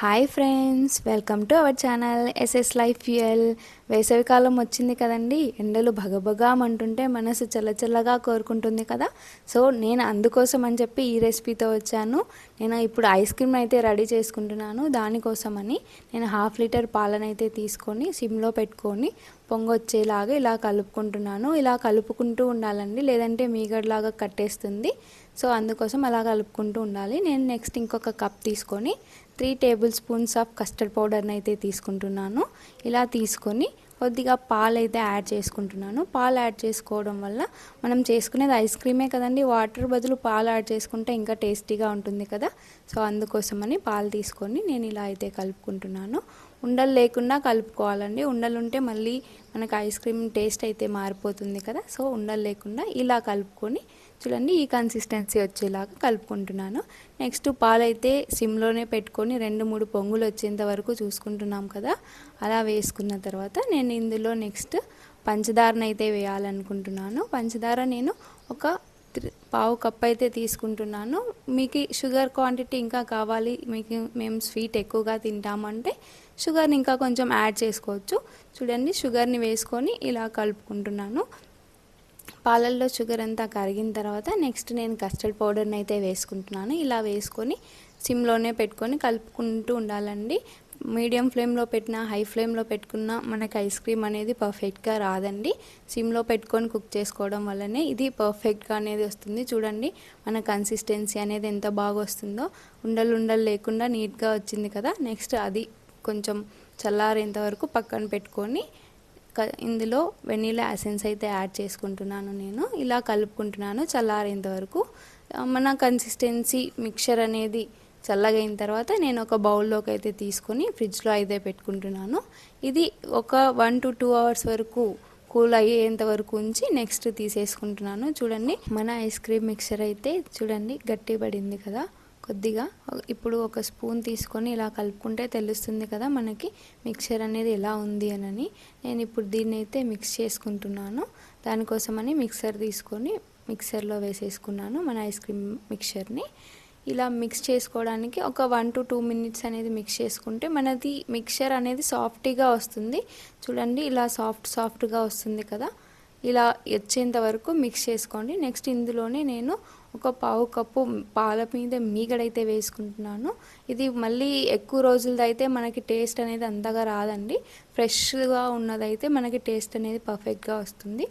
Hi friends welcome to our channel SS life fuel వేసవికాలం వచ్చింది కదండి. ఎండలు భగభగామంటుంటే మనసు చల్లచల్లగా కోరుకుంటుంది కదా. సో నేను అందుకోసం అని చెప్పి ఈ రెసిపీతో వచ్చాను. నేను ఇప్పుడు ఐస్ క్రీమ్ అయితే రెడీ చేసుకుంటున్నాను. దానికోసమని నేను హాఫ్ లీటర్ పాలనైతే తీసుకొని సిమ్లో పెట్టుకొని పొంగొచ్చేలాగా ఇలా కలుపుకుంటున్నాను. ఇలా కలుపుకుంటూ ఉండాలండి. లేదంటే మీగడలాగా కట్టేస్తుంది. సో అందుకోసం అలా కలుపుకుంటూ ఉండాలి. నేను నెక్స్ట్ ఇంకొక కప్ తీసుకొని three tablespoons of custard పౌడర్ని అయితే తీసుకుంటున్నాను. ఇలా తీసుకొని కొద్దిగా పాలు అయితే యాడ్ చేసుకుంటున్నాను. పాలు యాడ్ చేసుకోవడం వల్ల మనం చేసుకునేది ఐస్ క్రీమే కదండి. వాటర్ బదులు పాలు యాడ్ చేసుకుంటే ఇంకా టేస్టీగా ఉంటుంది కదా. సో అందుకోసమని పాలు తీసుకొని నేను ఇలా అయితే కలుపుకుంటున్నాను. ఉండలు లేకుండా కలుపుకోవాలండి. ఉండలు ఉంటే మళ్ళీ మనకు ఐస్ క్రీమ్ టేస్ట్ అయితే మారిపోతుంది కదా. సో ఉండలు లేకుండా ఇలా కలుపుకొని చూడండి ఈ కన్సిస్టెన్సీ వచ్చేలాగా కలుపుకుంటున్నాను. నెక్స్ట్ పాలు అయితే సిమ్లోనే పెట్టుకొని రెండు మూడు పొంగులు వచ్చేంత వరకు చూసుకుంటున్నాం కదా. అలా వేసుకున్న తర్వాత నేను ఇందులో నెక్స్ట్ పంచదారను అయితే వేయాలనుకుంటున్నాను. పంచదార నేను ఒక పావు కప్ అయితే తీసుకుంటున్నాను. మీకు షుగర్ క్వాంటిటీ ఇంకా కావాలి. మీకు మేము స్వీట్ ఎక్కువగా తింటామంటే షుగర్ని ఇంకా కొంచెం యాడ్ చేసుకోవచ్చు. చూడండి షుగర్ని వేసుకొని ఇలా కలుపుకుంటున్నాను. పాలల్లో షుగర్ అంతా కరిగిన తర్వాత నెక్స్ట్ నేను కస్టర్డ్ పౌడర్ని అయితే వేసుకుంటున్నాను. ఇలా వేసుకొని సిమ్లోనే పెట్టుకొని కలుపుకుంటూ ఉండాలండి. మీడియం ఫ్లేమ్లో పెట్టిన హై ఫ్లేమ్లో పెట్టుకున్న మనకి ఐస్ క్రీమ్ అనేది పర్ఫెక్ట్గా రాదండి. సిమ్లో పెట్టుకొని కుక్ చేసుకోవడం వల్లనే ఇది పర్ఫెక్ట్గా అనేది వస్తుంది. చూడండి మన కన్సిస్టెన్సీ అనేది ఎంత బాగా వస్తుందో. ఉండలు ఉండలు లేకుండా నీట్గా వచ్చింది కదా. నెక్స్ట్ అది కొంచెం చల్లారేంత వరకు పక్కన పెట్టుకొని ఇందులో వెనీలా ఎసెన్స్ అయితే యాడ్ చేసుకుంటున్నాను నేను. ఇలా కలుపుకుంటున్నాను చల్లారేంత వరకు. మన కన్సిస్టెన్సీ మిక్చర్ అనేది చల్లగైన తర్వాత నేను ఒక బౌల్లోకి అయితే తీసుకొని ఫ్రిడ్జ్లో అయితే పెట్టుకుంటున్నాను. ఇది ఒక వన్ టు టూ అవర్స్ వరకు కూల్ అయ్యేంత వరకు ఉంచి నెక్స్ట్ తీసేసుకుంటున్నాను. చూడండి మన ఐస్ క్రీమ్ మిక్చర్ అయితే చూడండి గట్టి పడింది కదా. కొద్దిగా ఇప్పుడు ఒక స్పూన్ తీసుకొని ఇలా కలుపుకుంటే తెలుస్తుంది కదా మనకి మిక్చర్ అనేది ఎలా ఉంది అని నేను ఇప్పుడు దీన్ని అయితే మిక్స్ చేసుకుంటున్నాను. దానికోసమని మిక్సర్ తీసుకొని మిక్సర్లో వేసేసుకున్నాను మన ఐస్ క్రీమ్ మిక్చర్ని ఇలా మిక్స్ చేసుకోవడానికి ఒక వన్ టు టూ మినిట్స్ అనేది మిక్స్ చేసుకుంటే మనది మిక్చర్ అనేది సాఫ్ట్గా వస్తుంది. చూడండి ఇలా సాఫ్ట్ సాఫ్ట్గా వస్తుంది కదా. ఇలా వచ్చేంత వరకు మిక్స్ చేసుకోండి. నెక్స్ట్ ఇందులోనే నేను ఒక పావు కప్పు పాల మీద మీగడైతే వేసుకుంటున్నాను. ఇది మళ్ళీ ఎక్కువ రోజులది అయితే మనకి టేస్ట్ అనేది అంతగా రాదండి. ఫ్రెష్గా ఉన్నదైతే మనకి టేస్ట్ అనేది పర్ఫెక్ట్గా వస్తుంది.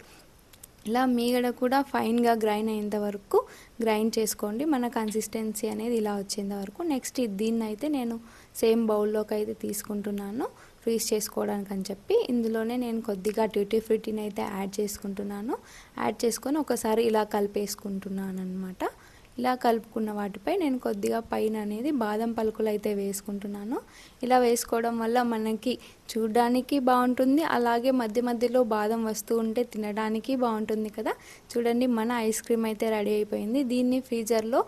ఇలా మీగడ కూడా ఫైన్గా గ్రైండ్ అయ్యేంత వరకు గ్రైండ్ చేసుకోండి. మన కన్సిస్టెన్సీ అనేది ఇలా వచ్చేంత వరకు. నెక్స్ట్ దీన్ని అయితే నేను సేమ్ బౌల్లోకి అయితే తీసుకుంటున్నాను. ఫ్రీజ్ చేసుకోవడానికి అని చెప్పి. ఇందులోనే నేను కొద్దిగా ట్యూటీ ఫ్రూటీని అయితే యాడ్ చేసుకుంటున్నాను. యాడ్ చేసుకొని ఒకసారి ఇలా కలిపేసుకుంటున్నాను అనమాట ఇలా కలుపుకున్న వాటిపై నేను కొద్దిగా పైన అనేది బాదం పలుకులు అయితే వేసుకుంటున్నాను. ఇలా వేసుకోవడం వల్ల మనకి చూడడానికి బాగుంటుంది అలాగే మధ్య మధ్యలో బాదం వస్తూ ఉంటే తినడానికి బాగుంటుంది కదా. చూడండి మన ఐస్ క్రీమ్ అయితే రెడీ అయిపోయింది. దీన్ని ఫ్రీజర్లో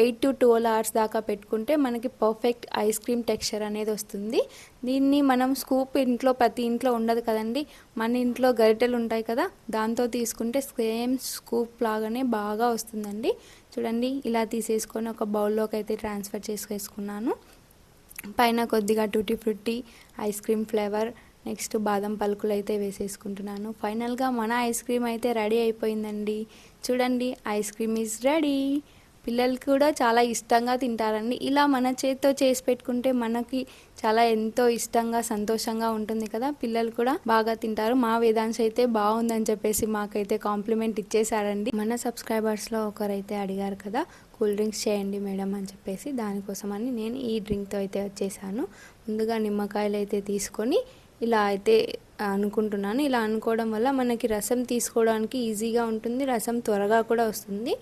ఎయిట్ టు ట్వెల్వ్ అవర్స్ దాకా పెట్టుకుంటే మనకి పర్ఫెక్ట్ ఐస్ క్రీమ్ టెక్స్చర్ అనేది వస్తుంది. దీన్ని మనం స్కూప్ ఇంట్లో ప్రతి ఇంట్లో ఉండదు కదండి. మన ఇంట్లో గరిటెలు ఉంటాయి కదా దాంతో తీసుకుంటే సేమ్ స్కూప్ లాగానే బాగా వస్తుందండి. చూడండి ఇలా తీసేసుకొని ఒక బౌల్లోకి అయితే ట్రాన్స్ఫర్ చేసుకేసుకున్నాను పైన కొద్దిగా tutti frutti ice cream flavour next బాదం పలుకులు అయితే వేసేసుకుంటున్నాను. ఫైనల్గా మన ఐస్ క్రీమ్ అయితే రెడీ అయిపోయిందండి. చూడండి ఐస్ క్రీమ్ ఈజ్ రెడీ పిల్లలు కూడా చాలా ఇష్టంగా తింటారండి. ఇలా మన చేతితో చేసి పెట్టుకుంటే మనకి చాలా ఎంతో ఇష్టంగా సంతోషంగా ఉంటుంది కదా. పిల్లలు కూడా బాగా తింటారు. మా వేదాంశ అయితే బాగుందని చెప్పేసి మాకైతే కాంప్లిమెంట్ ఇచ్చేసారండి మన సబ్స్క్రైబర్స్లో ఒకరైతే అడిగారు కదా కూల్ డ్రింక్స్ చేయండి మేడం అని చెప్పేసి దానికోసమని నేను ఈ డ్రింక్తో అయితే వచ్చేసాను. ముందుగా నిమ్మకాయలు అయితే తీసుకొని ఇలా అయితే అనుకుంటున్నాను. ఇలా అనుకోవడం వల్ల మనకి రసం తీసుకోవడానికి ఈజీగా ఉంటుంది రసం త్వరగా కూడా వస్తుంది.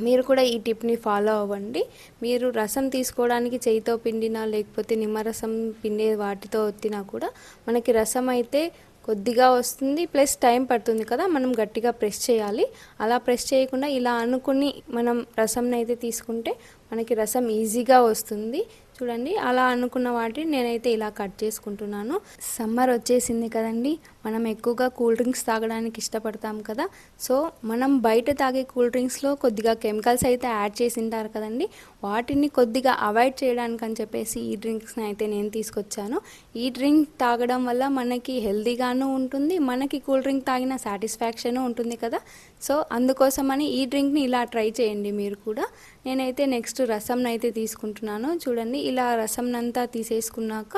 మీరు కూడా ఈ టిప్ని ఫాలో అవ్వండి. మీరు రసం తీసుకోవడానికి చేయితో పిండినా లేకపోతే నిమ్మరసం పిండే వాటితో ఒత్తినా కూడా మనకి రసం అయితే కొద్దిగా వస్తుంది ప్లస్ టైం పడుతుంది కదా మనం గట్టిగా ప్రెస్ చేయాలి. అలా ప్రెస్ చేయకుండా ఇలా అనుకుని మనం రసంని అయితే తీసుకుంటే మనకి రసం ఈజీగా వస్తుంది. చూడండి అలా అనుకున్న వాటిని నేనైతే ఇలా కట్ చేసుకుంటున్నాను. సమ్మర్ వచ్చేసింది కదండి మనం ఎక్కువగా కూల్ డ్రింక్స్ తాగడానికి ఇష్టపడతాం కదా. సో మనం బయట తాగే కూల్ డ్రింక్స్లో కొద్దిగా కెమికల్స్ అయితే యాడ్ చేసి ఉంటారు కదండి. వాటిని కొద్దిగా అవాయిడ్ చేయడానికి అని చెప్పేసి ఈ డ్రింక్స్ని అయితే నేను తీసుకొచ్చాను. ఈ డ్రింక్ తాగడం వల్ల మనకి హెల్దీగాను ఉంటుంది మనకి కూల్ డ్రింక్ తాగిన సాటిస్ఫాక్షన్ ఉంటుంది కదా. సో అందుకోసమని ఈ డ్రింక్ని ఇలా ట్రై చేయండి మీరు కూడా. నేనైతే నెక్స్ట్ రసంని అయితే తీసుకుంటున్నాను. చూడండి ఇలా రసంనంతా తీసేసుకున్నాక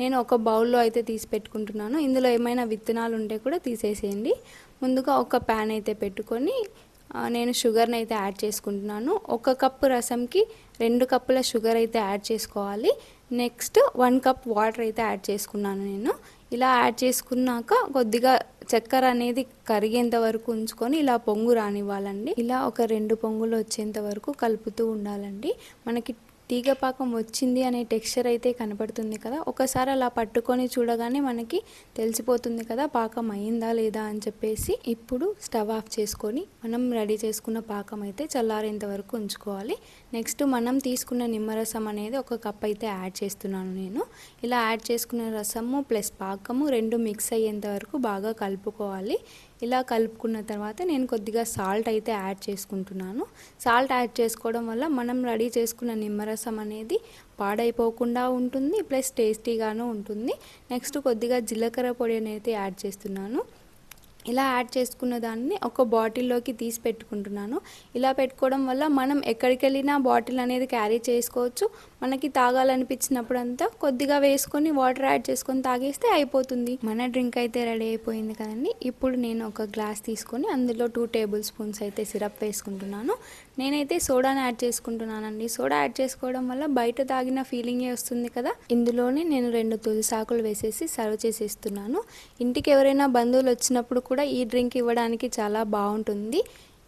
నేను ఒక బౌల్లో అయితే తీసి పెట్టుకుంటున్నాను. ఇందులో ఏమైనా విత్తనాలు ఉంటే కూడా తీసేసేయండి. ముందుగా ఒక ప్యాన్ అయితే పెట్టుకొని నేను షుగర్ని అయితే యాడ్ చేసుకుంటున్నాను. ఒక కప్పు రసంకి రెండు కప్పుల షుగర్ అయితే యాడ్ చేసుకోవాలి. నెక్స్ట్ వన్ కప్ వాటర్ అయితే యాడ్ చేసుకున్నాను నేను. ఇలా యాడ్ చేసుకున్నాక కొద్దిగా చక్కెర అనేది కరిగేంత వరకు ఉంచుకొని ఇలా పొంగు రానివ్వాలండి. ఇలా ఒక రెండు పొంగులు వచ్చేంత వరకు కలుపుతూ ఉండాలండి. మనకి తీగ పాకం వచ్చింది అనే టెక్స్చర్ అయితే కనపడుతుంది కదా. ఒకసారి అలా పట్టుకొని చూడగానే మనకి తెలిసిపోతుంది కదా పాకం అయిందా లేదా అని చెప్పేసి. ఇప్పుడు స్టవ్ ఆఫ్ చేసుకొని మనం రెడీ చేసుకున్న పాకం అయితే చల్లారేంత వరకు ఉంచుకోవాలి. నెక్స్ట్ మనం తీసుకున్న నిమ్మరసం అనేది ఒక కప్ అయితే యాడ్ చేస్తున్నాను నేను. ఇలా యాడ్ చేసుకున్న రసము ప్లస్ పాకము రెండు మిక్స్ అయ్యేంత వరకు బాగా కలుపుకోవాలి. ఇలా కలుపుకున్న తర్వాత నేను కొద్దిగా సాల్ట్ అయితే యాడ్ చేసుకుంటున్నాను. సాల్ట్ యాడ్ చేసుకోవడం వల్ల మనం రెడీ చేసుకున్న నిమ్మరసం అనేది పాడైపోకుండా ఉంటుంది ప్లస్ టేస్టీగాను ఉంటుంది. నెక్స్ట్ కొద్దిగా జీలకర్ర పొడి అనేది యాడ్ చేస్తున్నాను. ఇలా యాడ్ చేసుకున్న దాన్ని ఒక బాటిల్లోకి తీసి పెట్టుకుంటున్నాను. ఇలా పెట్టుకోవడం వల్ల మనం ఎక్కడికి వెళ్ళినా బాటిల్ అనేది క్యారీ చేసుకోవచ్చు. మనకి తాగాలనిపించినప్పుడు అంతా కొద్దిగా వేసుకొని వాటర్ యాడ్ చేసుకొని తాగేస్తే అయిపోతుంది. మన డ్రింక్ అయితే రెడీ అయిపోయింది కదండి. ఇప్పుడు నేను ఒక గ్లాస్ తీసుకొని అందులో టూ టేబుల్ స్పూన్స్ అయితే సిరప్ వేసుకుంటున్నాను. నేనైతే సోడాని యాడ్ చేసుకుంటున్నానండి. సోడా యాడ్ చేసుకోవడం వల్ల బయట తాగిన ఫీలింగే వస్తుంది కదా. ఇందులోనే నేను రెండు తులసాకులు వేసేసి సర్వ్ చేసేస్తున్నాను. ఇంటికి ఎవరైనా బంధువులు వచ్చినప్పుడు కూడా ఈ డ్రింక్ ఇవ్వడానికి చాలా బాగుంటుంది.